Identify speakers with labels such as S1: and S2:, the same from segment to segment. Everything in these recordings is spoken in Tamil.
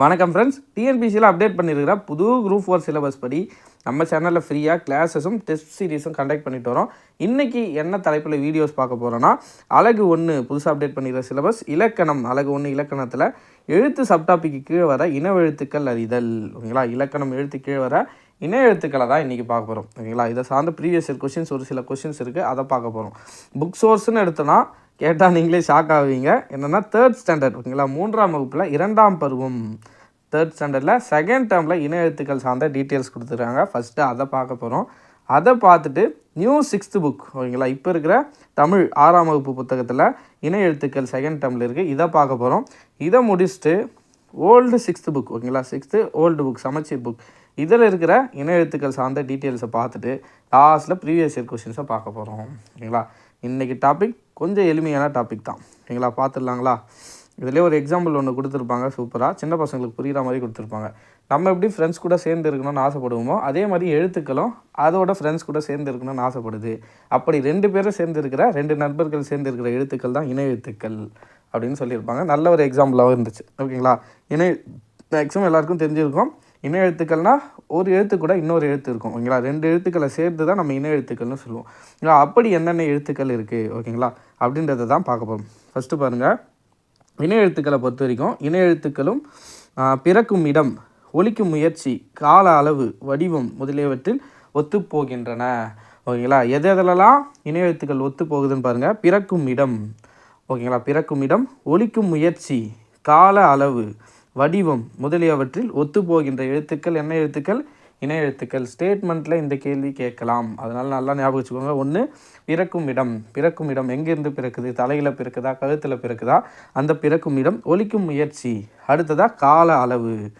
S1: வணக்கம் ஃப்ரெண்ட்ஸ் டிஎன்பிசியில் அப்டேட் பண்ணியிருக்கிற புது குரூப் ஃபோர் சிலபஸ் படி நம்ம சேனலில் ஃப்ரீயாக கிளாஸஸும் டெஸ்ட் சீரீஸும் கண்டக்ட் பண்ணிட்டு வரோம். இன்றைக்கி என்ன தலைப்பில் வீடியோஸ் பார்க்க போகிறோன்னா அழகு ஒன்று புதுசாக அப்டேட் பண்ணிக்கிற சிலபஸ் இலக்கணம் அழகு ஒன்று இலக்கணத்தில் எழுத்து சப்டாபிக்கு கீழே வர இனவெழுத்துக்கள் அறிதல். ஓகேங்களா? இலக்கணம் எழுத்து கீழே வர இன எழுத்துக்களை தான் இன்றைக்கி பார்க்க போகிறோம் ஓகேங்களா? இதை சார்ந்த ப்ரீவியஸ் இயர் கொஷின்ஸ் ஒரு சில கொஷின்ஸ் இருக்குது அதை பார்க்க போகிறோம் புக் சோர்ஸ்னு எடுத்தோன்னா கேட்டால் நீங்களே ஷாக் ஆவீங்க. என்னென்னா தேர்ட் ஸ்டாண்டர்ட் ஓகேங்களா? மூன்றாம் வகுப்பில் இரண்டாம் பருவம். தேர்ட் ஸ்டாண்டர்டில் செகண்ட் டேர்மில் இன எழுத்துக்கள் சார்ந்த டீட்டெயில்ஸ் கொடுத்துருக்காங்க. ஃபஸ்ட்டு அதை பார்க்க போகிறோம் அதை பார்த்துட்டு நியூ சிக்ஸ்த்து புக் ஓகேங்களா? இப்போ இருக்கிற தமிழ் ஆறாம் வகுப்பு புத்தகத்தில் இன எழுத்துக்கள் செகண்ட் டேர்மில் இருக்குது இதை பார்க்க போகிறோம் இதை முடிச்சுட்டு ஓல்டு சிக்ஸ்த்து புக் ஓகேங்களா? சிக்ஸ்த்து ஓல்டு புக் சமச்சீர் புக் இதில் இருக்கிற இன எழுத்துக்கள் சார்ந்த டீட்டெயில்ஸை பார்த்துட்டு லாஸ்ட்டில் ப்ரீவியஸ் இயர் கொஷின்ஸை பார்க்க போகிறோம் ஓகேங்களா இன்றைக்கி டாபிக் கொஞ்சம் எளிமையான டாபிக் தான். ஓகேங்களா பார்த்துடலாங்களா? இதிலே ஒரு எக்ஸாம்பிள் ஒன்று கொடுத்துருப்பாங்க. சூப்பராக சின்ன பசங்களுக்கு புரிகிற மாதிரி கொடுத்துருப்பாங்க. நம்ம எப்படி ஃப்ரெண்ட்ஸ் கூட சேர்ந்து இருக்கணும்னு ஆசைப்படுவோமோ அதே மாதிரி எழுத்துக்களும் அதோட ஃப்ரெண்ட்ஸ் கூட சேர்ந்து இருக்கணும்னு ஆசைப்படுது. அப்படி ரெண்டு பேரும் சேர்ந்து இருக்கிற ரெண்டு நண்பர்கள் சேர்ந்து இருக்கிற எழுத்துக்கள் தான் இணை எழுத்துக்கள் அப்படின்னு சொல்லியிருப்பாங்க. நல்ல ஒரு எக்ஸாம்பிளாகவும் இருந்துச்சு. ஓகேங்களா? இணை மேக்ஸிமம் எல்லாருக்கும் தெரிஞ்சிருக்கும். இன எழுத்துக்கள்னா ஒரு எழுத்து கூட இன்னொரு எழுத்து இருக்கும் ஓகேங்களா? ரெண்டு எழுத்துக்களை சேர்த்து தான் நம்ம இன எழுத்துக்கள்னு சொல்லுவோம். ஓகேங்களா? அப்படி என்னென்ன எழுத்துக்கள் இருக்குது ஓகேங்களா? அப்படின்றத தான் பார்க்க போகிறோம் ஃபஸ்ட்டு பாருங்கள் இன எழுத்துக்களை பொறுத்த வரைக்கும் இன எழுத்துக்களும் பிறக்கும் இடம் ஒலிக்கும் முயற்சி கால அளவு வடிவம் முதலியவற்றில் ஒத்துப்போகின்றன. ஓகேங்களா? எது எதுலலாம் இணை எழுத்துக்கள் ஒத்து போகுதுன்னு பாருங்கள் பிறக்கும் இடம் ஓகேங்களா? பிறக்கும் இடம் ஒலிக்கும் முயற்சி கால அளவு வடிவம் முதலியவற்றில் ஒத்துப்போகின்ற எழுத்துக்கள் என்ன எழுத்துக்கள்? இணை எழுத்துக்கள். ஸ்டேட்மெண்ட்டில் இந்த கேள்வி கேட்கலாம். அதனால் நல்லா ஞாபகம் வச்சுக்கோங்க. ஒன்று பிறக்கும் இடம். பிறக்கும் இடம் எங்கேருந்து பிறக்குது? தலையில் பிறக்குதா? கழுத்தில் பிறக்குதா? அந்த பிறக்கும் இடம் ஒலிக்கும் முயற்சி. அடுத்ததாக கால அளவு.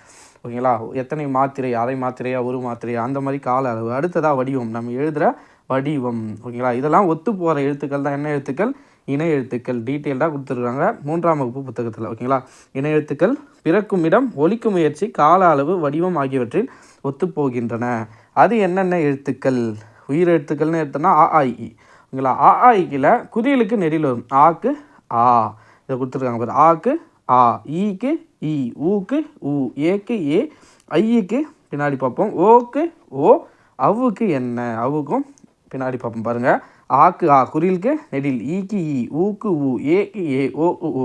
S1: ஓகேங்களா? எத்தனை மாத்திரை அரை மாத்திரையா ஒரு மாத்திரையா? அந்த மாதிரி கால அளவு. அடுத்ததாக வடிவம். நம்ம எழுதுகிற வடிவம். ஓகேங்களா? இதெல்லாம் ஒத்து போகிற எழுத்துக்கள் தான் என்ன எழுத்துக்கள்? இணை எழுத்துக்கள் டீட்டெயில்டாக கொடுத்துருக்காங்க. மூன்றாம் வகுப்பு புத்தகத்தில் ஓகேங்களா? இணை எழுத்துக்கள் பிறக்கும் இடம் ஒலிக்கும் முயற்சி கால அளவு வடிவம் ஆகியவற்றில் ஒத்துப்போகின்றன. அது என்னென்ன எழுத்துக்கள்? உயிர் எழுத்துக்கள்னு எடுத்தோம்னா ஆ ஆ இ ஓகேங்களா? ஆ ஆ இக்கில் குறியலுக்கு நெடில் வரும். ஆக்கு ஆ. இதை கொடுத்துருக்காங்க பாரு. ஆக்கு ஆ ஈக்கு இ ஊக்கு ஊ ஏக்கு ஏ ஐக்கு பின்னாடி பார்ப்போம். ஓக்கு ஓ அவுக்கு என்ன? அவுக்கும் பின்னாடி பார்ப்போம் பாருங்கள் ஆக்கு ஆ குறிலுக்கு நெடில் ஈக்கு ஈ ஊக்கு ஊ ஏக்கு ஏ ஓக்கு ஓ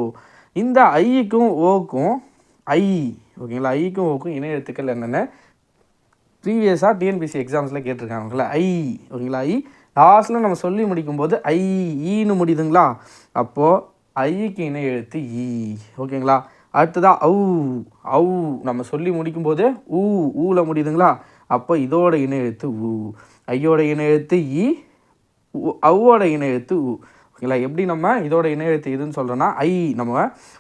S1: இந்த ஐக்கும் ஓக்கும் ஐ ஓகேங்களா? ஐக்கும் ஓக்கும் இணை எழுத்துக்கள் என்னென்ன? ப்ரீவியஸாக டிஎன்பிசி எக்ஸாம்ஸில் கேட்டிருக்காங்களா ஐ ஓகேங்களா? ஐ லாஸ்ட்டில் நம்ம சொல்லி முடிக்கும்போது ஐ ஈன்னு முடியுதுங்களா? அப்போது ஐக்கு இணை எழுத்து ஈ ஓகேங்களா? அடுத்ததாக ஔ ஔ நம்ம சொல்லி முடிக்கும்போது ஊ ஊவில் முடியுதுங்களா? அப்போ இதோட இணை எழுத்து ஊ. ஐயோட இணை எழுத்து ஈ உ- ஔவோட உ ஓகேங்களா? எப்படி நம்ம இதோட இணையெழுத்து இதுன்னு சொல்கிறோன்னா ஐ நம்ம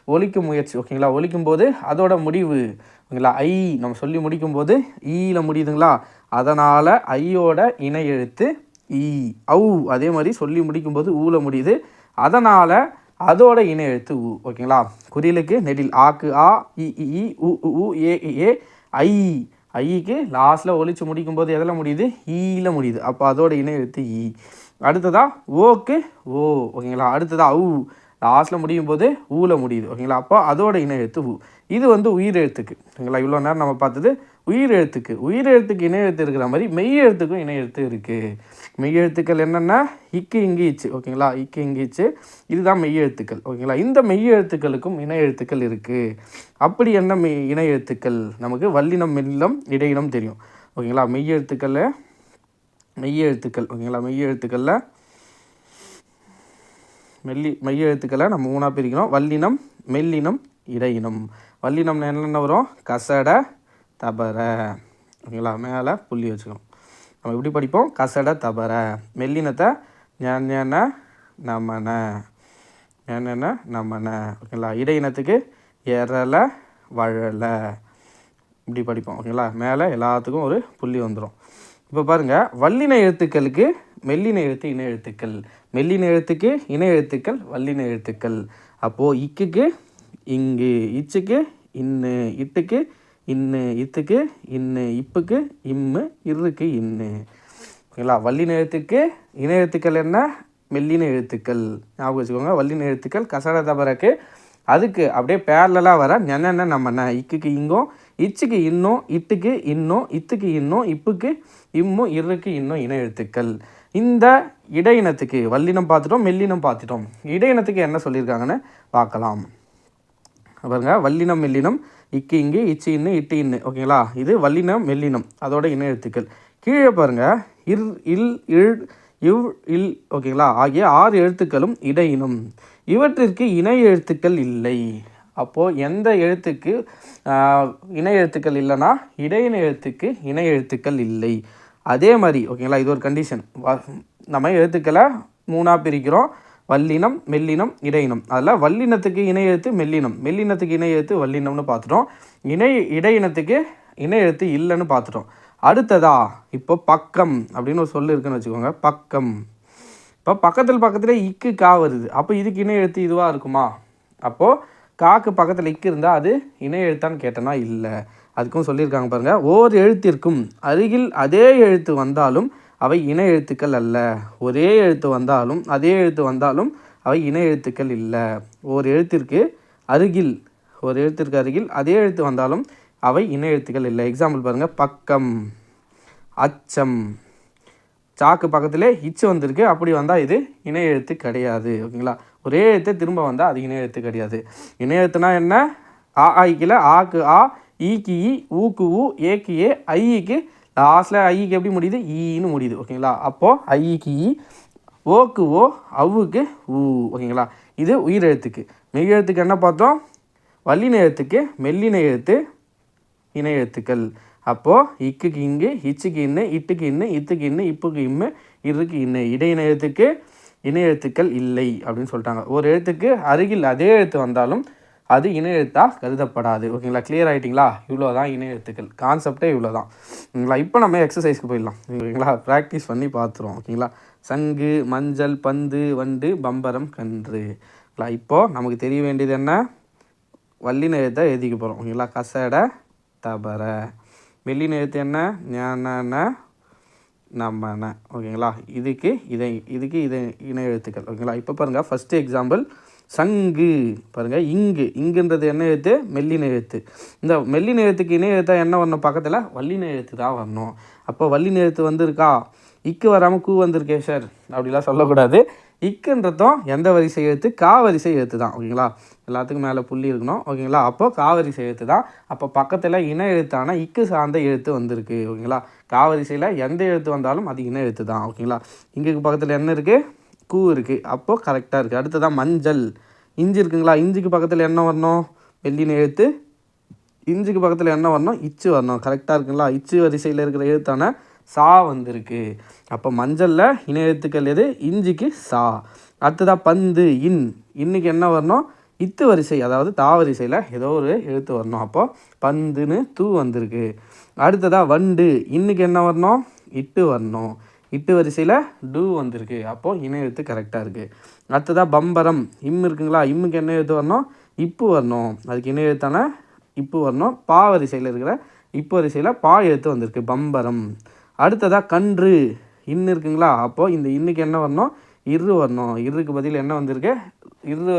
S1: ஒலிக்கும் முயற்சி ஓகேங்களா? ஒழிக்கும் போது அதோட முடிவு ஓகேங்களா? ஐ நம்ம சொல்லி முடிக்கும் போது ஈயில் முடியுதுங்களா? அதனால் ஐயோட இணை எழுத்து ஈ ஔ அதே மாதிரி சொல்லி முடிக்கும்போது ஊவில் முடியுது. அதனால் அதோட இணை எழுத்து உ ஓகேங்களா? குறிலுக்கு நெடில் ஆக்கு ஆ இ இ, உ உ, உ ஏ ஏ ஐ. ஐக்கு லாஸ்ட்டில் ஒழிச்சு முடிக்கும்போது எதில் முடியுது? ஈயில் முடியுது. அப்போ அதோட இணை எழுத்து ஈ. அடுத்ததா ஓக்கு ஓ. ஓகேங்களா? அடுத்ததா ஊ லாஸ்ட்டில் முடியும் போது ஊவில் முடியுது. ஓகேங்களா? அப்போ அதோட இணை எழுத்து ஊ இது வந்து உயிர் எழுத்துக்கு. ஓகேங்களா? இவ்வளோ நேரம் நம்ம பார்த்தது உயிர் எழுத்துக்கு. உயிர் எழுத்துக்கு இணை எழுத்து இருக்கிற மாதிரி மெய் எழுத்துக்கும் இணை எழுத்து இருக்குது மெய் எழுத்துக்கள் இக்கு இங்கீச்சு ஓகேங்களா? இக்கு இங்கீச்சு இதுதான் மெய் எழுத்துக்கள். ஓகேங்களா? இந்த மெய் எழுத்துக்களுக்கும் இணை எழுத்துக்கள் இருக்குது அப்படி என்ன மெய் இணை எழுத்துக்கள் நமக்கு வல்லினம் மெல்லம் இடையினம் தெரியும். ஓகேங்களா? மெய் எழுத்துக்களில் மெய்யெழுத்துக்கள் ஓகேங்களா? மெய்யெழுத்துக்களில் மெல்லி மெய்யெழுத்துக்களை நம்ம மூணாக பிரிக்கிறோம் வல்லினம் மெல்லினம் இடையினம் வல்லினம்னா என்னென்ன வரும்? கசட தபர. ஓகேங்களா? மேலே புள்ளி வச்சுக்கணும். நம்ம எப்படி படிப்போம்? கசட தபர. மெல்லினத்தை ஞான நமன ஞான நமன ஓகேங்களா? இடையினத்துக்கு எரலை வழல இப்படி படிப்போம். ஓகேங்களா? மேலே எல்லாத்துக்கும் ஒரு புள்ளி வந்துடும் இப்போ பாருங்கள் வல்லின எழுத்துக்களுக்கு மெல்லின எழுத்து இன எழுத்துக்கள். மெல்லின எழுத்துக்கு இன எழுத்துக்கள் வல்லின எழுத்துக்கள். அப்போது இக்குக்கு இங்கு இச்சுக்கு இன்னு இட்டுக்கு இன்னு இத்துக்கு இன்னு இப்புக்கு இம்மு இருக்கு இன்னு. ஓகேங்களா? வல்லின எழுத்துக்கு இன எழுத்துக்கள் என்ன? மெல்லின எழுத்துக்கள். ஞாபகம் வச்சுக்கோங்க வல்லின எழுத்துக்கள் கசட தபரக்கு. அதுக்கு அப்படியே பேரலாக வர என்னென்ன நம்ம இக்குக்கு இங்கும் இச்சுக்கு இன்னும் இட்டுக்கு இன்னும் இத்துக்கு இன்னும் இப்புக்கு இம்மும் இருக்கு இன்னும் இன எழுத்துக்கள். இந்த இடையினத்துக்கு வல்லினம் பார்த்துட்டோம் மெல்லினம் பார்த்துட்டோம். இடையினத்துக்கு என்ன சொல்லியிருக்காங்கன்னு பார்க்கலாம். பாருங்க வல்லினம் மெல்லினம் இக்கு இங்கு இச்சு இன்னு இட்டு இன்னு. ஓகேங்களா? இது வல்லினம் மெல்லினம் அதோட இன எழுத்துக்கள். கீழே பாருங்க இர் இல் இழ் இவ் இல் ஓகேங்களா? ஆகிய ஆறு எழுத்துக்களும் இடையினம். இவற்றிற்கு இணை எழுத்துக்கள் இல்லை. அப்போது எந்த எழுத்துக்கு இணை எழுத்துக்கள் இல்லைன்னா இடையின எழுத்துக்கு இணை எழுத்துக்கள் இல்லை. அதே மாதிரி ஓகேங்களா இது ஒரு கண்டிஷன் நம்ம எழுத்துக்களை மூணாக பிரிக்கிறோம். வல்லினம் மெல்லினம் இடையினம். அதில் வல்லினத்துக்கு இணை எழுத்து மெல்லினம். மெல்லினத்துக்கு இணை எழுத்து வல்லினம்னு பார்த்துட்டோம். இணை இடையினத்துக்கு இணை எழுத்து இல்லைன்னு பார்த்துட்டோம். அடுத்ததா இப்போ பக்கம் அப்படின்னு ஒரு சொல்லு இருக்குன்னு வச்சுக்கோங்க. பக்கம். இப்போ பக்கத்தில் பக்கத்தில் இக்கு கா வருது. அப்போ இதுக்கு இணை எழுத்து இதுவாக இருக்குமா? அப்போது காக்கு பக்கத்தில் இக்கு இருந்தால் அது இணை எழுத்தான்னு கேட்டனா இல்லை. அதுக்கும் சொல்லியிருக்காங்க பாருங்கள் ஓர் எழுத்திற்கும் அருகில் அதே எழுத்து வந்தாலும் அவை இணை எழுத்துக்கள் அல்ல. ஒரே எழுத்து வந்தாலும் அதே எழுத்து வந்தாலும் அவை இணை எழுத்துக்கள் இல்லை. ஒரு எழுத்திற்கு அருகில் ஒரு எழுத்திற்கு அருகில் அதே எழுத்து வந்தாலும் அவை இணை எழுத்துக்கள் இல்லை. எக்ஸாம்பிள் பாருங்கள் பக்கம் அச்சம். சாக்கு பக்கத்திலே இச்சு வந்திருக்கு அப்படி வந்தால் இது இணை எழுத்து கிடையாது ஓகேங்களா? ஒரே எழுத்து திரும்ப வந்தால் அது இணை எழுத்து கிடையாது. இணை எழுத்துனா என்ன? ஆ ஆய்க்கில் ஆக்கு ஆ ஈக்கு ஈ ஊக்கு ஊ ஏக்கு ஏ ஐக்கு லாஸ்ட்டில் ஐக்கு எப்படி முடியுது? ஈன்னு முடியுது ஓகேங்களா? அப்போது ஐக்கு ஈ ஓக்கு ஓ அவுக்கு ஊ ஓகேங்களா? இது உயிர் எழுத்துக்கு. மெய் எழுத்துக்கு என்ன பார்த்தோம்? வல்லின எழுத்துக்கு மெல்லின எழுத்து இணை எழுத்துக்கள். அப்போது இக்குக்கு இங்கு இச்சுக்கு இன்னு இட்டுக்கு இன்னு இத்துக்கு இன்னு இப்புக்கு இம்மு இருக்கு இன்னு. இடையின எழுத்துக்கு இணை எழுத்துக்கள் இல்லை அப்படின்னு சொல்லிட்டாங்க. ஒரு எழுத்துக்கு அருகில் அதே எழுத்து வந்தாலும் அது இணை எழுத்தாக கருதப்படாது. ஓகேங்களா? கிளியர் ஆகிட்டிங்களா இவ்வளோ தான் இணை எழுத்துக்கள். கான்செப்டே இவ்வளோ தான் ஓகேங்களா? இப்போ நம்ம எக்ஸசைஸ்க்கு போயிடலாம். ஓகேங்களா? ப்ராக்டிஸ் பண்ணி பார்த்துருவோம் ஓகேங்களா? சங்கு மஞ்சள் பந்து வண்டு பம்பரம் கன்று. ஓகேங்களா? இப்போது நமக்கு தெரிய வேண்டியது என்ன? வல்லின எழுத்தை எழுதிக்க போகிறோம் ஓகேங்களா? கசட தபர. வெள்ளின எழுத்து என்ன? ஞான நம்மன ஓகேங்களா? இதுக்கு இதை இதுக்கு இதை இணை எழுத்துக்கள். ஓகேங்களா? இப்போ பாருங்கள் ஃபஸ்ட்டு எக்ஸாம்பிள் சங்கு. பாருங்கள் இங்கு. இங்குன்றது என்ன எழுத்து? மெல்லின எழுத்து. இந்த மெல்லின எழுத்துக்கு இணை எழுத்தா என்ன வரணும் பக்கத்தில்? வள்ளின எழுத்து தான் வரணும். அப்போ வள்ளின எழுத்து வந்திருக்கா? இக்கு வராமல் கூ வந்திருக்கே சார் அப்படிலாம் சொல்லக்கூடாது. இக்குன்றதும் எந்த வரிசை எழுத்து? கா வரிசை எழுத்து தான். ஓகேங்களா? எல்லாத்துக்கும் மேலே புள்ளி இருக்கணும். ஓகேங்களா? அப்போ காவரிசை எழுத்து தான். அப்போ பக்கத்தில் இன எழுத்தான இக்கு சார்ந்த எழுத்து வந்திருக்கு. ஓகேங்களா? காவரிசையில் எந்த எழுத்து வந்தாலும் அது இன எழுத்து தான். ஓகேங்களா? இங்கே பக்கத்தில் என்ன இருக்குது கூ இருக்குது அப்போது கரெக்டாக இருக்குது அடுத்ததான் மஞ்சள். இஞ்சி இருக்குங்களா? இஞ்சிக்கு பக்கத்தில் என்ன வரணும்? வெள்ளின்னு எழுத்து. இஞ்சுக்கு பக்கத்தில் என்ன வரணும்? இச்சு வரணும். கரெக்டாக இருக்குங்களா? இச்சு வரிசையில் இருக்கிற எழுத்தான சா வந்திருக்கு. அப்போ மஞ்சளில் இணை எழுத்துக்கள் எது? இஞ்சிக்கு சா. அடுத்ததாக பந்து இன். இன்னைக்கு என்ன வரணும்? இத்து வரிசை அதாவது தா வரிசையில் ஏதோ ஒரு எழுத்து வரணும். அப்போது பந்துன்னு தூ வந்திருக்கு. அடுத்ததாக வண்டு. இன்னைக்கு என்ன வரணும்? இட்டு வரணும். இட்டு வரிசையில் டூ வந்திருக்கு. அப்போது இணை எழுத்து கரெக்டாக இருக்குது அடுத்ததாக பம்பரம். இம் இருக்குங்களா? இம்முக்கு என்ன எழுத்து வரணும்? இப்பு வரணும். அதுக்கு இணை எழுத்தான இப்பு வரணும். பா வரிசையில் இருக்கிற இப்போ வரிசையில் பா எழுத்து வந்திருக்கு. பம்பரம். அடுத்ததாக கன்று. இன்னு இருக்குங்களா? அப்போது இந்த இன்னுக்கு என்ன வரணும்? இரு வரணும். இருக்கு பதில் என்ன வந்திருக்கு? இரு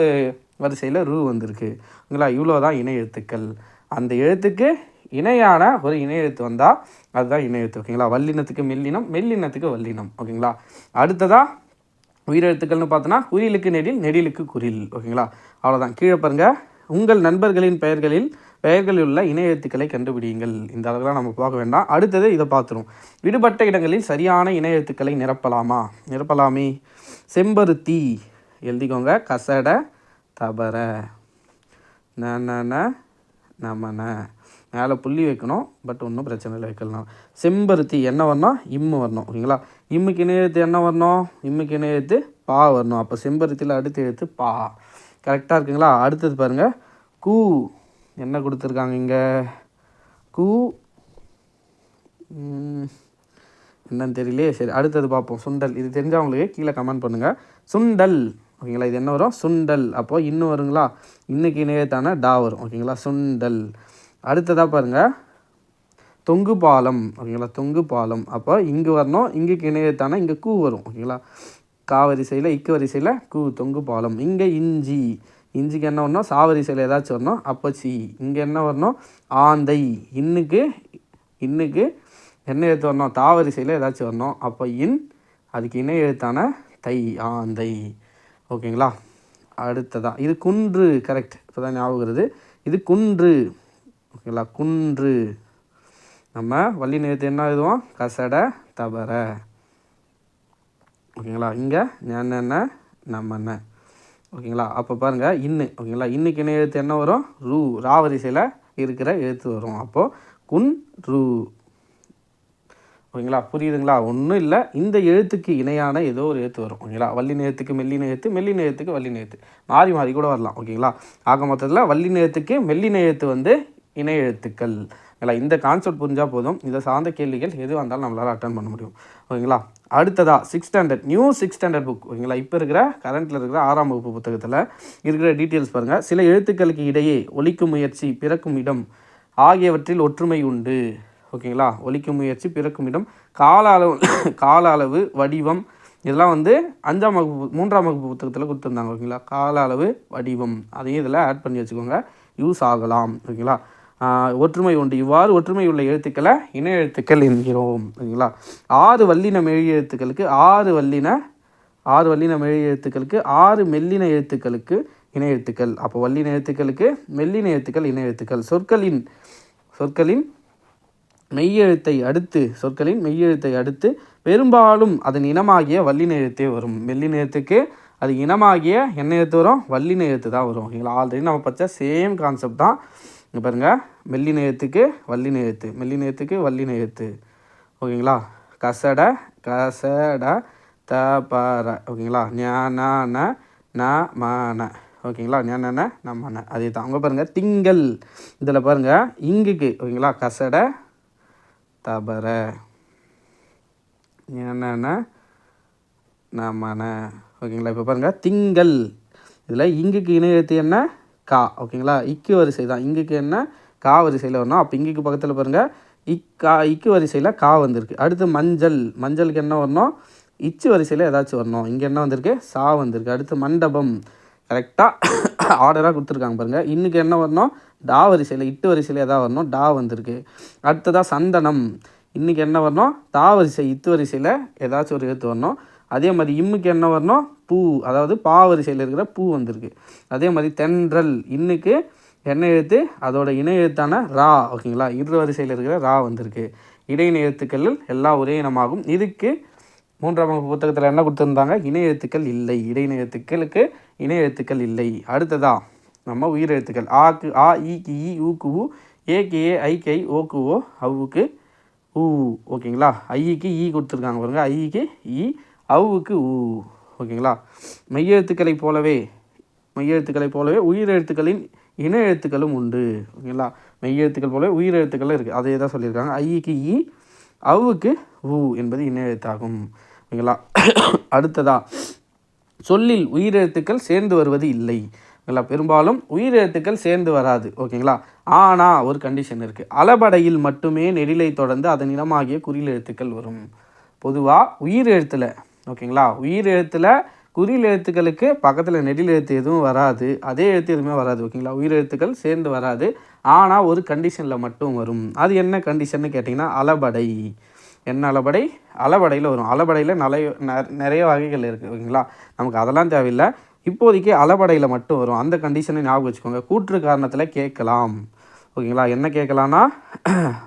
S1: வரிசையில் ரூ வந்திருக்கு. ஓகேங்களா இவ்வளோ தான் இணை எழுத்துக்கள். அந்த எழுத்துக்கு இணையான ஒரு இணையெழுத்து வந்தால் அதுதான் இணையெழுத்து ஓகேங்களா வல்லினத்துக்கு மெல்லினம் மெல்லினத்துக்கு வல்லினம் ஓகேங்களா அடுத்ததாக உயிரெழுத்துக்கள்னு பார்த்தோன்னா குறிலுக்கு நெடில் நெடிலுக்கு குரில் ஓகேங்களா அவ்வளோதான் கீழே பாருங்கள் உங்கள் நண்பர்களின் பெயர்களில் பெயர்களில் உள்ள இணை எழுத்துக்களை கண்டுபிடியுங்கள். இந்த அளவுலாம் நம்ம பார்க்க வேண்டாம். அடுத்தது இதை பார்த்துரும். விடுபட்ட இடங்களில் சரியான இணையெழுத்துக்களை நிரப்பலாமா? நிரப்பலாமே. செம்பருத்தி. எழுதிக்கோங்க. கசட தபர. ந நமன மேலே புள்ளி வைக்கணும் பட் ஒன்றும் பிரச்சனை இல்லை வைக்கலாம். செம்பருத்தி என்ன வரணும்? இம்மு வரணும் ஓகேங்களா இம்முக்கு இணை எழுத்து என்ன வரணும்? இம்முக்கு இணை எழுத்து? பா வரணும். அப்போ செம்பருத்தியில் அடுத்த எழுத்து பா. கரெக்டாக இருக்குங்களா? அடுத்தது பாருங்கள் கூ. என்ன கொடுத்துருக்காங்க இங்கே? கூ. என்னன்னு தெரியலையே. சரி அடுத்தது பார்ப்போம். சுண்டல். இது தெரிஞ்சவங்களுக்கு கீழே கமெண்ட் பண்ணுங்கள் சுண்டல். ஓகேங்களா? இது என்ன வரும்? சுண்டல். அப்போது இன்னும் வருங்களா? இன்னைக்கு இணையத்தான டா வரும். ஓகேங்களா? சுண்டல். அடுத்ததாக பாருங்கள் தொங்கு பாலம் ஓகேங்களா? தொங்கு பாலம். அப்போ இங்கே வரணும் இங்குக்கு இணையத்தான இங்கே கூ வரும் ஓகேங்களா? கா வரிசையில் இக்கு வரிசையில் கூ தொங்கு பாலம். இங்கே இஞ்சி. இஞ்சிக்கு என்ன வரணும்? சாவரிசையில் ஏதாச்சும் வரணும். அப்போ சி இங்கே என்ன வரணும்? ஆந்தை. இன்னுக்கு இன்னுக்கு என்ன எழுத்து வரணும்? தாவரிசையில் ஏதாச்சும் வரணும். அப்போ இன் அதுக்கு இணை எழுத்தான தை ஆந்தை. ஓகேங்களா? அடுத்ததான் இது குன்று கரெக்ட் இப்போ தான் ஞாபகம் வருது. இது குன்று. ஓகேங்களா? குன்று. நம்ம வள்ளி நிறுத்து என்ன எழுதுவோம்? கசட தபர ஓகேங்களா? இங்கே ஞான நம்ம ஓகேங்களா? அப்போ பாருங்கள் இன்னு. ஓகேங்களா? இன்னைக்கு என்ன எழுத்து என்ன வரும்? ரூ. ராவரிசையில் இருக்கிற எழுத்து வரும். அப்போது குன் ரூ. ஓகேங்களா? புரியுதுங்களா? ஒன்றும் இல்லை. இந்த எழுத்துக்கு இணையான ஏதோ ஒரு எழுத்து வரும். ஓகேங்களா? வள்ளி நேயத்துக்கு மெல்லின எழுத்து மெல்லின எழுத்துக்கு வள்ளி நேயத்து மாறி மாறி கூட வரலாம். ஓகேங்களா? ஆக மொத்தத்தில் வள்ளி நேயத்துக்கு மெல்லின எழுத்து வந்து இணை எழுத்துக்கள். ஓகேங்களா இந்த கான்செப்ட் புரிஞ்சால் போதும். இதை சார்ந்த கேள்விகள் எது வந்தாலும் நம்மளால் அட்டன் பண்ண முடியும். ஓகேங்களா? அடுத்ததாக six standard new six standard book ஓகேங்களா? இப்போ இருக்கிற கரண்ட்டில் இருக்கிற ஆறாம் வகுப்பு புத்தகத்தில் இருக்கிற டீட்டெயில்ஸ் பாருங்கள் சில எழுத்துக்களுக்கு இடையே ஒலிக்கும் முயற்சி பிறக்கும் இடம் ஆகியவற்றில் ஒற்றுமை உண்டு. ஓகேங்களா? ஒலிக்கும் முயற்சி பிறக்கும் இடம் கால அளவு கால அளவு வடிவம். இதெல்லாம் வந்து அஞ்சாம் வகுப்பு மூன்றாம் வகுப்பு புத்தகத்தில் கொடுத்துருந்தாங்க. ஓகேங்களா? கால அளவு வடிவம். அதையும் இதில் ஆட் பண்ணி வச்சுக்கோங்க. யூஸ் ஆகலாம். ஓகேங்களா? ஒற்றுமை உண்டு. இவ்வாறு ஒற்றுமை உள்ள எழுத்துக்களை இணை எழுத்துக்கள் என்கிறோம் ஓகேங்களா ஆறு வல்லின மெழி எழுத்துக்களுக்கு ஆறு வல்லின ஆறு வல்லின மெழி எழுத்துக்களுக்கு ஆறு மெல்லின எழுத்துக்களுக்கு இணை எழுத்துக்கள். அப்போ வல்லின எழுத்துக்களுக்கு மெல்லின எழுத்துக்கள் இணை எழுத்துக்கள். சொற்களின் சொற்களின் மெய்யெழுத்தை அடுத்து சொற்களின் மெய்யெழுத்தை அடுத்து பெரும்பாலும் அதன் இனமாகிய வல்லின எழுத்தே வரும். மெல்லின எழுத்துக்கு அது இனமாகிய என்ன எழுத்து வரும்? வல்லின எழுத்து தான் வரும் ஓகேங்களா ஆல்ரெடி நம்ம பச்ச சேம் கான்செப்ட் தான். இங்கே பாருங்கள் மெல்லி நேயத்துக்கு வள்ளி நேயத்து மெல்லி நேயத்துக்கு வள்ளி நேயத்து ஓகேங்களா? கசட கசட த பார ஓகேங்களா? ஞான ந மன ஓகேங்களா? ஞான ந மன அதே தான் அங்கே பாருங்கள் திங்கள். இதில் பாருங்கள் இங்குக்கு. ஓகேங்களா? கசட தபர. என்னென்ன நமன ஓகேங்களா? இப்போ பாருங்கள் திங்கள். இதில் இங்குக்கு இணையத்து எழுத்து என்ன? கா ஓகேங்களா? இக்கு வரிசை தான் இங்குக்கு என்ன? கா வரிசையில் வரணும். அப்போ இங்குக்கு பக்கத்தில் பாருங்கள் இக்கா இக்கு வரிசையில் கா வந்திருக்கு. அடுத்து மஞ்சள். மஞ்சளுக்கு என்ன வரணும்? இச்சு வரிசையில் ஏதாச்சும் வரணும். இங்கே என்ன வந்திருக்கு? சா வந்திருக்கு. அடுத்து மண்டபம். கரெக்டாக ஆர்டராக கொடுத்துருக்காங்க பாருங்கள் இன்னுக்கு என்ன வரணும்? டா வரிசையில் இட்டு வரிசையில் எதாவது வரணும். டா வந்திருக்கு. அடுத்ததாக சந்தனம். இன்றைக்கி என்ன வரணும்? தா வரிசை இத்து வரிசையில் ஏதாச்சும் ஒரு எழுத்து வரணும். அதே மாதிரி இம்முக்கு என்ன வரணும்? பூ. அதாவது பா வரிசையில் இருக்கிற பூ வந்திருக்கு. அதே மாதிரி தென்றல் இன்னுக்கு என்ன எழுத்து அதோட இணை எழுத்தான ரா ஓகேங்களா? இரு வரிசையில் இருக்கிற ரா வந்திருக்கு. இடையின எழுத்துக்களில் எல்லாம் ஒரே இனமாகும். இதுக்கு மூன்றாம் வகுப்பு புத்தகத்தில் என்ன கொடுத்துருந்தாங்க? இணை எழுத்துக்கள் இல்லை. இடையின எழுத்துக்களுக்கு இணை எழுத்துக்கள் இல்லை. அடுத்ததா நம்ம உயிர் எழுத்துக்கள். ஆக்கு ஆ இக்கு இ ஊக்கு ஊ ஏக்கு ஏ ஐக்கு ஐ ஓக்கு ஓ அவுக்கு ஊ ஓகேங்களா? ஐக்கு இ கொடுத்துருக்காங்க பாருங்க. ஐக்கு இ அவுவுக்கு ஊ ஓகேங்களா? மெய்யெழுத்துக்களைப் போலவே மெய்யெழுத்துக்களைப் போலவே உயிரெழுத்துக்களின் இன எழுத்துக்களும் உண்டு ஓகேங்களா? மெய்யெழுத்துக்கள் போலவே உயிர் எழுத்துக்களும் இருக்குது அதே தான் சொல்லியிருக்காங்க. ஐக்கு இ அவுக்கு ஊ என்பது இணை எழுத்தாகும் ஓகேங்களா? அடுத்ததா சொல்லில் உயிரெழுத்துக்கள் சேர்ந்து வருவது இல்லை ஓகேங்களா? பெரும்பாலும் உயிரெழுத்துக்கள் சேர்ந்து வராது ஓகேங்களா? ஆனால் ஒரு கண்டிஷன் இருக்குது அளபடையில் மட்டுமே நெடிலை தொடர்ந்து அதன் இனமாகிய குறில் எழுத்துக்கள் வரும். பொதுவாக உயிர் எழுத்தில் ஓகேங்களா? உயிர் எழுத்தில் குறியில் எழுத்துக்களுக்கு பக்கத்தில் நெடில் எழுத்து எதுவும் வராது. அதே எழுத்து எதுவுமே வராது ஓகேங்களா? உயிர் எழுத்துக்கள் சேர்ந்து வராது. ஆனால் ஒரு கண்டிஷனில் மட்டும் வரும். அது என்ன கண்டிஷன்னு கேட்டிங்கன்னா அளபடை. என்ன அளபடை? அளபடையில் வரும். அளபடையில் நிறைய நெ- நிறைய வகைகள் இருக்குது ஓகேங்களா? நமக்கு அதெல்லாம் தேவையில்லை. இப்போதைக்கு அளபடையில் மட்டும் வரும். அந்த கண்டிஷனை ஞாபகம் வச்சுக்கோங்க. கூற்று காரணத்தில் கேட்கலாம். ஓகேங்களா? என்ன கேட்கலான்னா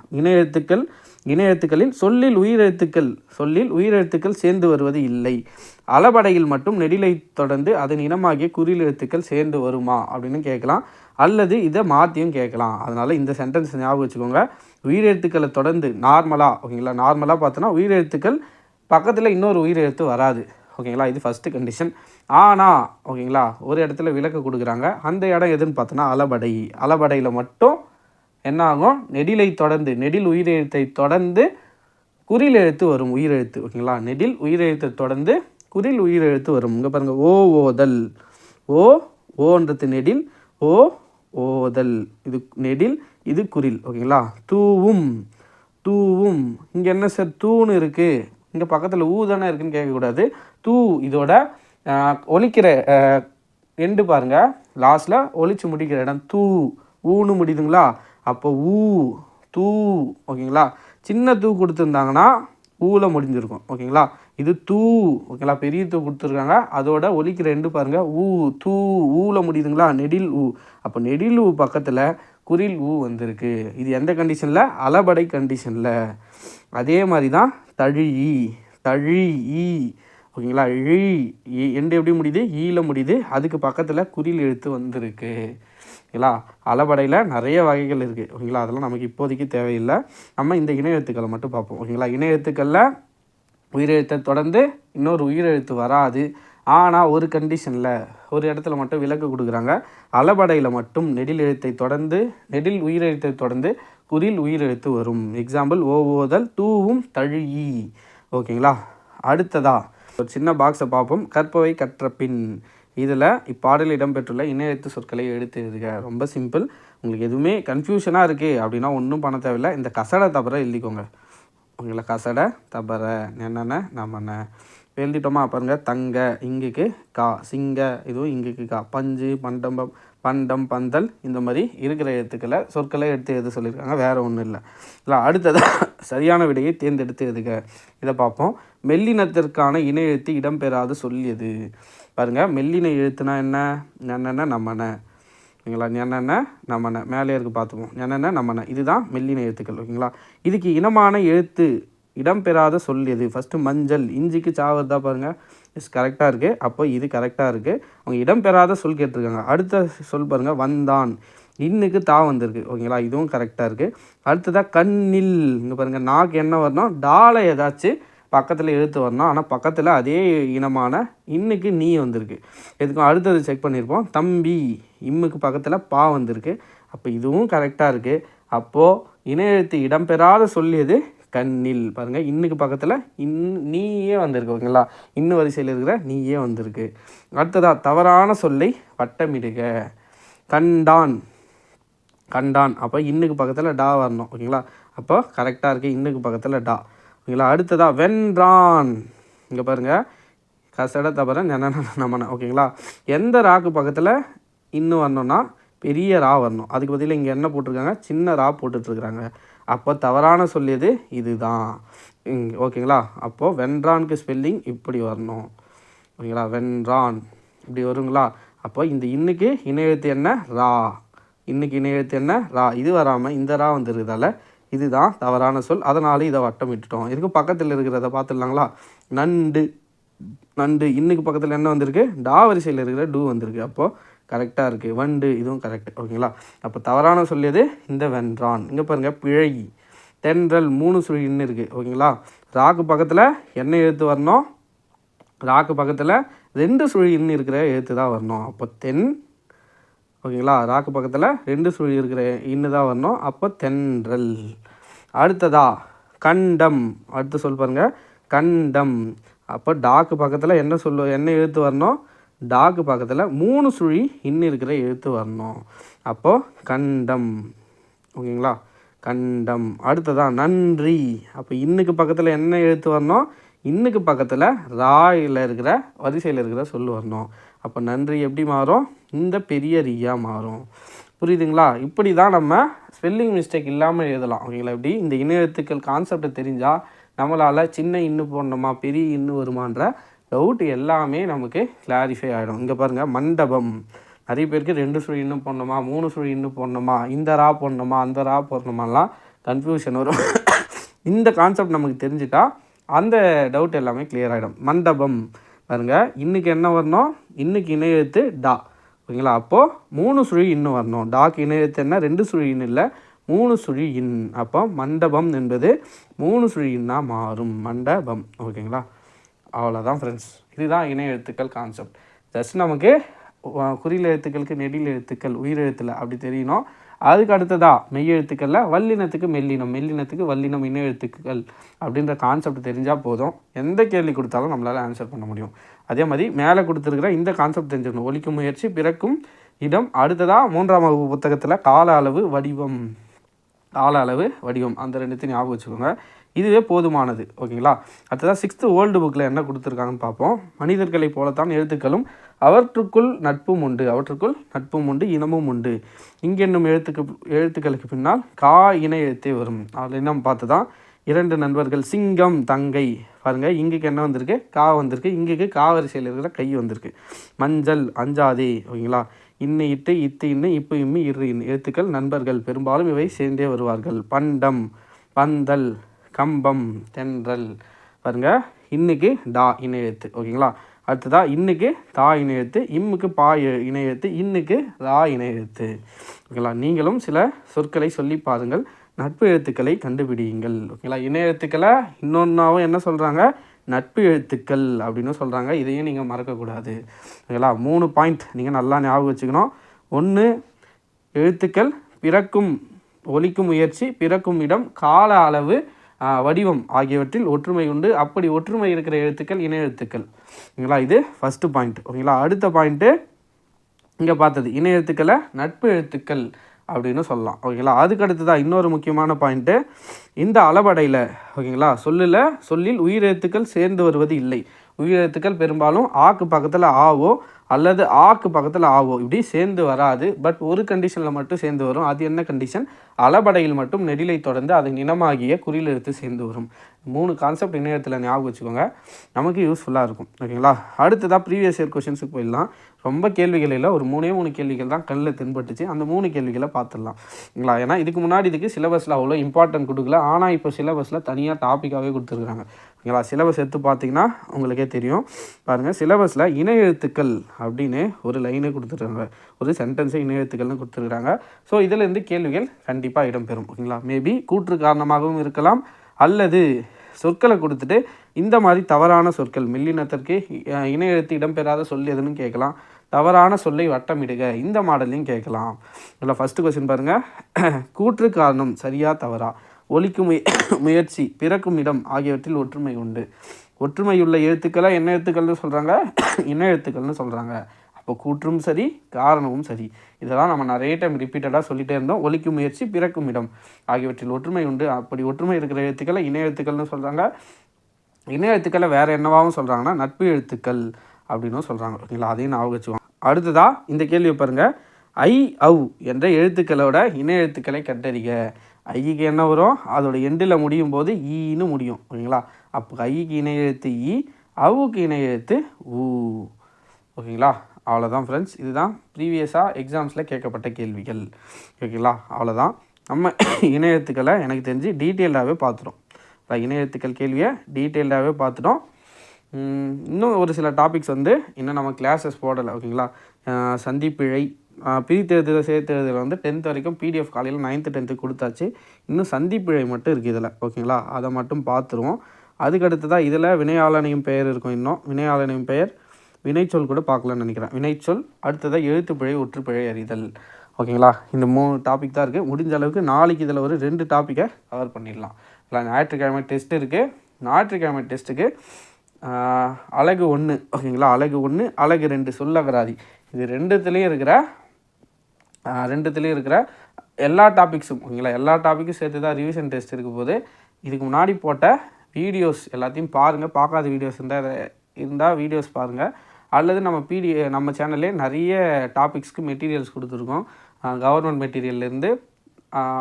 S1: இணை எழுத்துக்கள் இணை எழுத்துக்களில் சொல்லில் உயிரெழுத்துக்கள் சொல்லில் உயிரெழுத்துக்கள் சேர்ந்து வருவது இல்லை. அளபடையில் மட்டும் நெடிலை தொடர்ந்து அதன் இனமாகிய குறியில் எழுத்துக்கள் சேர்ந்து வருமா அப்படின்னு கேட்கலாம். அல்லது இதை மாற்றியும் கேட்கலாம். அதனால் இந்த சென்டென்ஸ் ஞாபகம் வச்சுக்கோங்க. உயிரெழுத்துக்களை தொடர்ந்து நார்மலாக ஓகேங்களா? நார்மலாக பார்த்தோன்னா உயிரெழுத்துக்கள் பக்கத்தில் இன்னொரு உயிரெழுத்து வராது. ஓகேங்களா? இது ஃபஸ்ட்டு கண்டிஷன் ஆனால் ஓகேங்களா? ஒரு இடத்துல விளக்கு கொடுக்குறாங்க. அந்த இடம் எதுன்னு பார்த்தோன்னா அளபடை. அளபடையில் மட்டும் என்ன ஆகும் நெடிலை தொடர்ந்து நெடில் உயிரெழுத்தை தொடர்ந்து குறில் எழுத்து வரும் உயிரெழுத்து ஓகேங்களா? நெடில் உயிரெழுத்தை தொடர்ந்து குறில் உயிரெழுத்து வரும். இங்கே பாருங்கள் ஓ ஓதல். ஓ ஓன்றது நெடில் ஓ ஓதல். இது நெடில் இது குறில் ஓகேங்களா? தூவும் தூவும். இங்கே என்ன சார்? தூன்னு இருக்குது இங்கே பக்கத்தில் ஊ தானே இருக்குன்னு கேட்கக்கூடாது. தூ இதோட ஒழிக்கிற எண்டு பாருங்கள் லாஸ்ட்டில் ஒழிச்சு முடிக்கிற இடம் தூ. ஊன்னு முடியுதுங்களா? அப்போ ஊ தூ ஓகேங்களா? சின்ன தூ கொடுத்துருந்தாங்கன்னா ஊவில் முடிஞ்சிருக்கும் ஓகேங்களா? இது தூ ஓகேங்களா? பெரிய தூ கொடுத்துருக்காங்க. அதோட ஒலிக்கிற ரெண்டு பாருங்கள் ஊ தூ ஊவில் முடியுதுங்களா? நெடில் ஊ. அப்போ நெடில் ஊ பக்கத்தில் குரில் ஊ வந்திருக்கு. இது எந்த கண்டிஷனில் அலபடை கண்டிஷனில் அதே மாதிரி தான் தழி தழி ஈ ஓகேங்களா? இழி எண்டு எப்படி முடியுது? ஈயில் முடியுது. அதுக்கு பக்கத்தில் குறில் எழுத்து வந்திருக்கு. ஓகேங்களா? அளபடையில் நிறைய வகைகள் இருக்குது ஓகேங்களா? அதெல்லாம் நமக்கு இப்போதைக்கு தேவையில்லை. நம்ம இந்த இணையழுத்துக்களை மட்டும் பார்ப்போம். ஓகேங்களா? இணையெழுத்துக்களில் உயிரெழுத்தை தொடர்ந்து இன்னொரு உயிரெழுத்து வராது. ஆனால் ஒரு கண்டிஷனில் ஒரு இடத்துல மட்டும் விலக்கு கொடுக்குறாங்க. அளபடையில் மட்டும் நெடில் எழுத்தை தொடர்ந்து நெடில் உயிரெழுத்தை தொடர்ந்து குறில் உயிரெழுத்து வரும். எக்ஸாம்பிள் ஓவோதல் தூவும் தழுயி ஓகேங்களா? அடுத்ததா ஒரு சின்ன பாக்ஸை பார்ப்போம். கற்பவை கற்ற பின். இதில் இப்பாடலில் இடம்பெற்றுள்ள இணையத்து சொற்களை எடுத்து எழுதுக. ரொம்ப சிம்பிள் உங்களுக்கு எதுவுமே கன்ஃபியூஷனாக இருக்குது அப்படின்னா ஒன்றும் பண்ண தேவையில்லை. இந்த கசடை தபரை எழுதிக்கோங்க. உங்களை கசடை தபரை. என்னென்ன? நம்மன எழுதிட்டோமா? பாருங்க. தங்க இங்குக்கு கா சிங்க இதுவும் இங்குக்கு கா. பஞ்சு பண்டம்பம் பண்டம் பந்தல் இந்த மாதிரி இருக்கிற எழுத்துக்களை சொற்களை எடுத்து எழுத சொல்லியிருக்காங்க. வேறு ஒன்றும் இல்லை. இல்லை அடுத்ததாக சரியான விடையை தேர்ந்தெடுத்து எழுதுக. இதை பார்ப்போம். மெல்லினத்திற்கான இணையெழுத்து இடம்பெறாத சொல்லியது. பாருங்க மெல்லின எழுத்துனா என்ன? என்னென்ன நம்மன ஓகேங்களா? என்னென்ன நமன மேலே இருக்கு பார்த்துப்போம். என்னென்ன நமன இதுதான் மெல்லின எழுத்துக்கள் ஓகேங்களா? இதுக்கு இனமான எழுத்து இடம்பெறாத சொல் எது? ஃபஸ்ட்டு மஞ்சள். இஞ்சிக்கு சாவதா பாருங்கள் இஸ் கரெக்டாக இருக்குது அப்போ இது கரெக்டாக இருக்குது அவங்க இடம்பெறாத சொல் கேட்டிருக்காங்க. அடுத்த சொல் பாருங்கள் வந்தான். இன்னுக்கு தா வந்திருக்கு. ஓகேங்களா? இதுவும் கரெக்டாக இருக்குது அடுத்ததாக கண்ணில். இங்கே பாருங்கள் நாக்கு என்ன வரணும் டாலை ஏதாச்சும் பக்கத்தில் எழுத்து வரணும் ஆனால் பக்கத்தில் அதே இனமான இன்னுக்கு நீ வந்திருக்கு. இதுக்கும் அடுத்தது செக் பண்ணியிருப்போம் தம்பி இம்முக்கு பக்கத்தில் பா வந்திருக்கு. அப்போ இதுவும் கரெக்டாக இருக்குது அப்போது இன எழுத்து இடம்பெறாத சொல்லியது கண்ணில். பாருங்கள் இன்னுக்கு பக்கத்தில் இன் நீயே வந்திருக்கு ஓகேங்களா? இன்னும் வரிசையில் இருக்கிற நீயே வந்திருக்கு. அடுத்ததாக தவறான சொல்லை வட்டமிடுக. கண்டான். கண்டான். அப்போ இன்னுக்கு பக்கத்தில் டா வரணும் ஓகேங்களா? அப்போ கரெக்டாக இருக்குது இன்னுக்கு பக்கத்தில் டா. ஓகேங்களா அடுத்ததாக வென்றான் இங்கே பாருங்கள் கசட தவிர நமன ஓகேங்களா? எந்த ராக்கு பக்கத்தில் இன்னும் வரணும்னா பெரிய ரா வரணும். அதுக்கு பதில் இங்கே என்ன போட்டிருக்காங்க? சின்ன ரா போட்டுட்ருக்குறாங்க. அப்போ தவறான சொல்லியது இதுதான். ஓகேங்களா? அப்போது வென்றானுக்கு ஸ்பெல்லிங் இப்படி வரணும். ஓகேங்களா? வென்றான் இப்படி வருங்களா? அப்போ இந்த இன்னுக்கு இணையெழுத்து என்ன? ரா. இன்னைக்கு இணையெழுத்து என்ன? ரா. இது வராமல் இந்த ரா வந்துருக்குதால இதுதான் தவறான சொல். அதனால இதை வட்டம் விட்டுட்டோம் இதுக்கு பக்கத்தில் இருக்கிறத பார்த்துடலாங்களா? நண்டு. நண்டு. இன்னுக்கு பக்கத்தில் என்ன வந்திருக்கு? டா வரிசையில் இருக்கிற டூ வந்திருக்கு. அப்போது கரெக்டாக இருக்குது வண்டு இதுவும் கரெக்ட் ஓகேங்களா? அப்போ தவறான சொல்லியது இந்த வென்றான். இங்கே பாருங்கள் பிழை. தென்றல் மூணு சுழி இன்னும் இருக்குது ஓகேங்களா? ராக்கு பக்கத்தில் என்ன எழுத்து வரணும்? ராக்கு பக்கத்தில் ரெண்டு சுழி இன்னும் இருக்கிற எழுத்து தான் வரணும். அப்போ தென் ஓகேங்களா? ராக்கு பக்கத்தில் ரெண்டு சுழி இருக்கிற இன்னு தான் வரணும். அப்போ தென்றல். அடுத்ததா கண்டம். அடுத்து சொல் பாருங்க. கண்டம். அப்போ டாக்கு பக்கத்தில் என்ன சொல்லு என்ன எழுத்து வரணும்? டாக்கு பக்கத்தில் மூணு சுழி இன்னும் இருக்கிற எழுத்து வரணும். அப்போது கண்டம். ஓகேங்களா? கண்டம். அடுத்ததா நன்றி. அப்போ இன்னுக்கு பக்கத்தில் என்ன எழுத்து வரணும்? இன்னுக்கு பக்கத்தில் ராயில் இருக்கிற வரிசையில் இருக்கிற சொல் வரணும். அப்போ நன்றி எப்படி மாறும்? இந்த பெரிய ரீயாக மாறும். புரியுதுங்களா? இப்படி தான் நம்ம ஸ்பெல்லிங் மிஸ்டேக் இல்லாமல் எழுதலாம். ஓகேங்களா? இப்படி இந்த இணையத்துக்கள் கான்செப்டை தெரிஞ்சால் நம்மளால் சின்ன இன்னு போடணுமா பெரிய இன்னு வருமான்ற டவுட் எல்லாமே நமக்கு கிளாரிஃபை ஆகிடும் இங்கே பாருங்கள் மண்டபம். நிறைய பேருக்கு ரெண்டு சுழி இன்னும் போடணுமா மூணு சுழி இன்னும் போடணுமா இந்த ரா போடணுமா அந்த ரா போடணுமாலாம் கன்ஃபியூஷன் வரும். இந்த கான்செப்ட் நமக்கு தெரிஞ்சிட்டா அந்த டவுட் எல்லாமே கிளியர் ஆகிடும் மண்டபம். பாருங்க இன்னைக்கு என்ன வரணும்? இன்றைக்கி இணையெழுத்து டா. ஓகேங்களா அப்போது மூணு சுழி இன்னும் வரணும். டாக் இணை என்ன? ரெண்டு சுழி இன் இல்லை. மூணு சுழி இன் அப்போ மண்டபம் என்பது மூணு சுழி இன்னாக மாறும். மண்டபம். ஓகேங்களா? அவ்வளோதான் ஃப்ரெண்ட்ஸ் இதுதான் இணைய எழுத்துக்கள் கான்செப்ட் ஜஸ்ட் நமக்கு குறியில் எழுத்துக்களுக்கு நெடில் எழுத்துக்கள் உயிர் எழுத்துல அப்படி தெரியணும். அதுக்கு அடுத்ததா மெய்யெழுத்துக்களில் வல்லினத்துக்கு மெல்லினம் மெல்லினத்துக்கு வல்லினம் இணையெழுத்துக்கள் அப்படின்ற கான்செப்ட் தெரிஞ்சால் போதும். எந்த கேள்வி கொடுத்தாலும் நம்மளால் ஆன்சர் பண்ண முடியும். அதே மாதிரி மேலே கொடுத்துருக்கிற இந்த கான்செப்ட் தெரிஞ்சுக்கணும். ஒலிக்கும் முயற்சி பிறக்கும் இடம். அடுத்ததாக மூன்றாம் வகுப்பு புத்தகத்தில் கால அளவு வடிவம். கால அளவு வடிவம். அந்த ரெண்டுத்தையும் ஞாபகம் வச்சுக்கோங்க. இதுவே போதுமானது. ஓகேங்களா? அடுத்ததாக சிக்ஸ்த்து ஓல்டு புக்கில் என்ன கொடுத்துருக்காங்கன்னு பார்ப்போம். மனிதர்களைப் போலத்தான் எழுத்துக்களும் அவற்றுக்குள் நட்பும் உண்டு. அவற்றுக்குள் நட்பும் உண்டு இனமும் உண்டு. இங்கே என்னும் எழுத்துக்கு எழுத்துக்களுக்கு பின்னால் கா இன எழுத்தே வரும். அதில் என்ன பார்த்து தான் இரண்டு நண்பர்கள் சிங்கம் தங்கை. பாருங்கள் இங்குக்கு என்ன வந்திருக்கு? கா வந்திருக்கு. இங்குக்கு காவரிசையில் இருக்கிற கை வந்திருக்கு. மஞ்சள் அஞ்சாதே ஓகேங்களா? இன்னை இட்டு இத்து இன்னு இப்போ இம்மி இரு இன்னு. எழுத்துக்கள் நண்பர்கள் பெரும்பாலும் இவை சேர்ந்தே வருவார்கள். பண்டம் பந்தல் கம்பம் தென்றல். பாருங்க இன்னைக்கு டா இணை எழுத்து ஓகேங்களா? அடுத்ததா இன்னைக்கு தா இணை எழுத்து இம்முக்கு பா இணை எழுத்து இன்னைக்கு ரா இணை எழுத்து. ஓகேங்களா? நீங்களும் சில சொற்களை சொல்லி பாருங்கள். நட்பு எழுத்துக்களை கண்டுபிடியுங்கள். ஓகேங்களா? இணை எழுத்துக்களை இன்னொன்றாவும் என்ன சொல்கிறாங்க நட்பு எழுத்துக்கள் அப்படின்னு சொல்கிறாங்க இதையும் நீங்கள் மறக்கக்கூடாது. ஓகேங்களா? மூணு பாயிண்ட் நீங்கள் நல்லா ஞாபகம் வச்சுக்கணும். ஒன்று எழுத்துக்கள் பிறக்கும் ஒலிக்கும் முயற்சி பிறக்கும் இடம் கால அளவு வடிவம் ஆகியவற்றில் ஒற்றுமை உண்டு. அப்படி ஒற்றுமை இருக்கிற எழுத்துக்கள் இணை எழுத்துக்கள். ஓகேங்களா? இது ஃபஸ்ட்டு பாயிண்ட் ஓகேங்களா? அடுத்த பாயிண்ட்டு இங்கே பார்த்தது. இணை எழுத்துக்களை நட்பு எழுத்துக்கள் அப்படின்னு சொல்லலாம். ஓகேங்களா அதுக்கு அடுத்ததாக இன்னொரு முக்கியமான பாயிண்ட்டு இந்த அளபடையில் ஓகேங்களா சொல்லில் சொல்லில் உயிரெழுத்துக்கள் சேர்ந்து வருவது இல்லை. உயிரெழுத்துக்கள் பெரும்பாலும் ஆக்கு பக்கத்தில் ஆவோ அல்லது ஆக்கு பக்கத்தில் ஆவோ இப்படி சேர்ந்து வராது. பட் ஒரு கண்டிஷனில் மட்டும் சேர்ந்து வரும். அது என்ன கண்டிஷன் அளபடையில் மட்டும் நெடிலை தொடர்ந்து அது நினமாகிய குறியில் எழுத்து சேர்ந்து வரும். மூணு கான்செப்ட் இணையத்தில் ஞாபகம் வச்சுக்கோங்க. நமக்கு யூஸ்ஃபுல்லாக இருக்கும். ஓகேங்களா அடுத்ததாக ப்ரீவியஸ் இயர் கொஷின்ஸுக்கு போயிடலாம். ரொம்ப கேள்விகள் இல்லை. ஒரு மூணே மூணு கேள்விகள் தான் கண்ணில் தென்பட்டுச்சு. அந்த மூணு கேள்விகளை பார்த்துடலாம். இங்களா? ஏன்னா இதுக்கு முன்னாடி இதுக்கு சிலபஸில் அவ்வளோ இம்பார்ட்டன்ட் கொடுக்கல. ஆனால் இப்போ சிலபஸில் தனியாக டாப்பிக்காகவே கொடுத்துருக்குறாங்க ஓகேங்களா சிலபஸ் எடுத்து பார்த்தீங்கன்னா உங்களுக்கே தெரியும். பாருங்கள் சிலபஸில் இணை எழுத்துக்கள் அப்படின்னு ஒரு லைனு கொடுத்துருக்காங்க. ஒரு சென்டென்ஸை இணை எழுத்துக்கள்னு கொடுத்துருக்காங்க. ஸோ இதிலேருந்து கேள்விகள் கண்டிப்பாக இடம்பெறும். ஓகேங்களா மேபி கூற்று காரணமாகவும் இருக்கலாம். அல்லது சொற்களை கொடுத்துட்டு இந்த மாதிரி தவறான சொற்கள் மில்லினத்திற்கு அஹ், எழுத்து இடம்பெறாத சொல் எதுன்னு கேட்கலாம். தவறான சொல்லை வட்டமிடுக இந்த மாடல்லையும் கேட்கலாம். இதில் ஃபஸ்ட்டு கொஸ்டின் பாருங்கள் கூற்று காரணம் சரியா தவறா? ஒலிக்கும் முய முயற்சி பிறக்கும் இடம் ஆகியவற்றில் ஒற்றுமை உண்டு. ஒற்றுமையுள்ள எழுத்துக்களை என்ன எழுத்துக்கள்னு சொல்கிறாங்க இன எழுத்துக்கள்னு சொல்கிறாங்க இப்போ கூற்றும் சரி காரணமும் சரி. இதெல்லாம் நம்ம நிறைய டைம் ரிப்பீட்டடாக சொல்லிகிட்டே இருந்தோம். ஒலிக்கும் முயற்சி பிறக்கும் இடம் ஆகியவற்றில் ஒற்றுமை உண்டு. அப்படி ஒற்றுமை இருக்கிற எழுத்துக்களை இணைய எழுத்துக்கள்னு சொல்கிறாங்க இணைய எழுத்துக்களை வேறு என்னவாகவும் சொல்கிறாங்கன்னா நட்பு எழுத்துக்கள் அப்படின்னும் சொல்கிறாங்க ஓகேங்களா அதையும் ஞாபகம் வச்சுக்கோங்க. அடுத்ததாக இந்த கேள்வியை பாருங்கள் ஐ அவ் என்ற எழுத்துக்களோட இணைய எழுத்துக்களை கண்டறிக. ஐக்கு என்ன வரும்? அதோட எண்டில் முடியும் போது ஈன்னு முடியும். ஓகேங்களா அப்போ ஐக்கு இணைய எழுத்து இ அவுக்கு இணைய எழுத்து ஊ. ஓகேங்களா? அவ்வளோதான் ஃப்ரெண்ட்ஸ் இதுதான் ப்ரீவியஸாக எக்ஸாம்ஸில் கேட்கப்பட்ட கேள்விகள். ஓகேங்களா அவ்வளோதான் நம்ம இணையத்துக்களை எனக்கு தெரிஞ்சு டீட்டெயில்டாகவே பார்த்துட்டோம். இணையத்துக்கள் கேள்வியை டீட்டெயில்டாகவே பார்த்துட்டோம். இன்னும் ஒரு சில டாபிக்ஸ் வந்து இன்னும் நம்ம கிளாஸஸ் போடலை ஓகேங்களா சந்திப்பிழை அஹ் பிரித்தெழுதுதல் வந்து டென்த் வரைக்கும் பிடிஎஃப் காலையில் நைன்த்து டென்த்து கொடுத்தாச்சு. இன்னும் சந்திப்பிழை மட்டும் இருக்குது இதில் ஓகேங்களா அதை மட்டும் பார்த்துருவோம். அதுக்கு தான் இதில் வினையாளனையும் பெயர் இருக்கும் இன்னும். வினையாளனையும் பெயர் வினைச்சொல் கூட பார்க்கலான்னு நினைக்கிறேன். வினைச்சொல் அடுத்ததாக எழுத்துப்பிழை ஒற்றுப்பிழை அறிதல். ஓகேங்களா இந்த மூணு டாபிக் தான் இருக்குது முடிஞ்ச அளவுக்கு நாளைக்கு இதில் ஒரு ரெண்டு டாப்பிக்கை கவர் பண்ணிடலாம். இல்லை ஞாயிற்றுக்கிழமை டெஸ்ட் இருக்குது ஞாயிற்றுக்கிழமை டெஸ்ட்டுக்கு அழகு ஒன்று ஓகேங்களா அழகு ஒன்று அழகு ரெண்டு சொல்லகராதி இது ரெண்டுத்துலேயும் இருக்கிற ரெண்டுத்துலேயும் இருக்கிற எல்லா டாபிக்ஸும் ஓகேங்களா எல்லா டாப்பிக்கும் சேர்த்து தான் ரிவிஷன் டெஸ்ட் இருக்கும் போது இதுக்கு முன்னாடி போட்ட வீடியோஸ் எல்லாத்தையும் பாருங்கள் பார்க்காத வீடியோஸ் இருந்தால் இருந்தால் வீடியோஸ் பாருங்கள் அல்லது நம்ம பிடி நம்ம சேனல்லே நிறைய டாபிக்ஸ்க்கு மெட்டீரியல்ஸ் கொடுத்துருக்கோம். கவர்மெண்ட் மெட்டீரியல்லேருந்து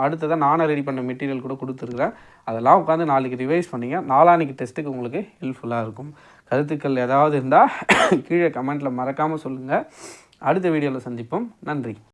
S1: அடுத்ததாக நானே ரெடி பண்ண மெட்டீரியல் கூட கொடுத்துருக்குறேன். அதெல்லாம் உட்காந்து நாளைக்கு ரிவைஸ் பண்ணிங்க. நாளான்னைக்கு டெஸ்ட்டுக்கு உங்களுக்கு ஹெல்ப்ஃபுல்லாக இருக்கும். கருத்துக்கள் ஏதாவது இருந்தால் கீழே கமெண்ட்டில் மறக்காமல் சொல்லுங்கள் அடுத்த வீடியோவில் சந்திப்போம். நன்றி.